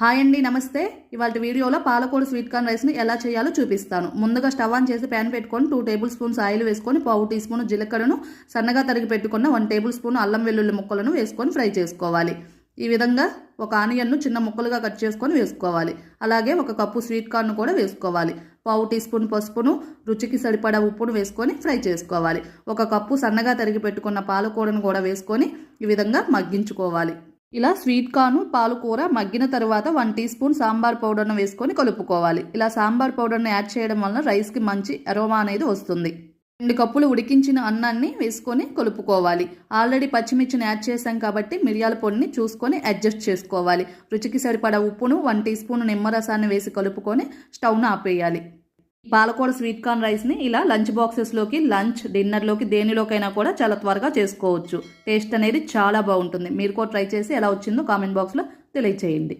Hi అండి నమస్తే. ఇవాళ వీడియోలో పాలకోడు స్వీట్ కార్న్ రైస్ని ఎలా చేయాలో చూపిస్తాను. ముందుగా స్టవ్ ఆన్ చేసి ప్యాన్ పెట్టుకొని టూ టేబుల్ స్పూన్స్ ఆయిల్ వేసుకొని పావు టీ స్పూన్ జీలకర్రను సన్నగా తరిగి పెట్టుకున్న వన్ టేబుల్ స్పూన్ అల్లం వెల్లుల్లి ముక్కలను వేసుకొని ఫ్రై చేసుకోవాలి. ఈ విధంగా ఒక ఆనియన్ను చిన్న ముక్కలుగా కట్ చేసుకొని వేసుకోవాలి. అలాగే ఒక కప్పు స్వీట్ కార్న్ కూడా వేసుకోవాలి. పావు టీ స్పూన్ పసుపును రుచికి సరిపడా ఉప్పును వేసుకొని ఫ్రై చేసుకోవాలి. ఒక కప్పు సన్నగా తరిగి పెట్టుకున్న పాలకూరను కూడా వేసుకొని ఈ విధంగా మగ్గించుకోవాలి. ఇలా స్వీట్ కార్న్ పాలకూర మగ్గిన తర్వాత వన్ టీ స్పూన్ సాంబార్ పౌడర్ను వేసుకొని కలుపుకోవాలి. ఇలా సాంబార్ పౌడర్ని యాడ్ చేయడం వలన రైస్కి మంచి అరోమా అనేది వస్తుంది. రెండు కప్పులు ఉడికించిన అన్నాన్ని వేసుకొని కలుపుకోవాలి. ఆల్రెడీ పచ్చిమిర్చిని యాడ్ చేసాం కాబట్టి మిరియాల పొడిని చూసుకొని అడ్జస్ట్ చేసుకోవాలి. రుచికి సరిపడా ఉప్పును వన్ టీ స్పూన్ నిమ్మరసాన్ని వేసి కలుపుకొని స్టవ్ను ఆపేయాలి. పాలకోడ స్వీట్ కార్న్ రైస్ని ఇలా లంచ్ బాక్సెస్లోకి లంచ్ డిన్నర్లోకి దేనిలోకైనా కూడా చాలా త్వరగా చేసుకోవచ్చు. టేస్ట్ అనేది చాలా బాగుంటుంది. మీరు కూడా ట్రై చేసి ఎలా వచ్చిందో కామెంట్ బాక్స్లో తెలియచేయండి.